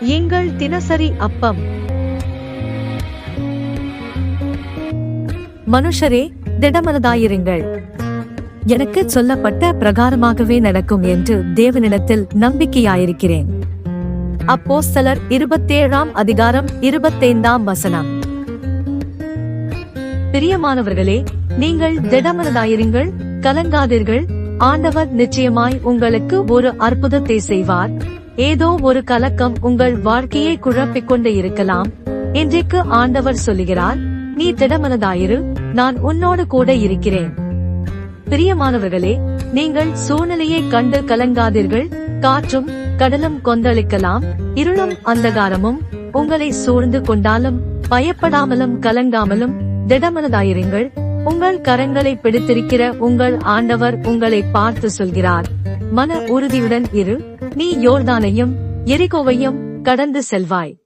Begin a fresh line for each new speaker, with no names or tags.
எங்கள் தினசரி அப்பம்.
மனுஷரே திடமனதாயிருங்கள். எனக்கு சொல்லப்பட்ட பிரகாரமாகவே நடக்கும் என்று தேவனிடத்தில் நம்பிக்கையாயிருக்கிறேன். அப்போஸ்தலர் இருபத்தேழாம் அதிகாரம் இருபத்தைந்தாம் வசனம். பிரியமானவர்களே நீங்கள் திடமனதாயிருங்கள் கலங்காதீர்கள். ஆண்டவர் நிச்சயமாய் உங்களுக்கு ஒரு அற்புதத்தை செய்வார். ஏதோ ஒரு கலக்கம் உங்கள் வாழ்க்கையை குழப்பிக் கொண்டு இருக்கலாம் இன்றைக்கு ஆண்டவர் சொல்லுகிறார் நீ திடமனதாயிரு நான் உன்னோடு கூட இருக்கிறேன். பிரியமானவர்களே நீங்கள் சூழ்நிலையை கண்டு கலங்காதீர்கள் காற்றும் கடலும் கொந்தளிக்கலாம் இருளும் அந்தகாரமும் உங்களை சூழ்ந்து கொண்டாலும் பயப்படாமலும் கலங்காமலும் திடமனதாயிருங்கள். உங்கள் கரங்களை பிடித்திருக்கிற உங்கள் ஆண்டவர் உங்களை பார்த்து சொல்கிறார். மன உறுதியுடன் இரு. நீ யோர்தானையும் எரிகோவையும் கடந்து செல்வாய்.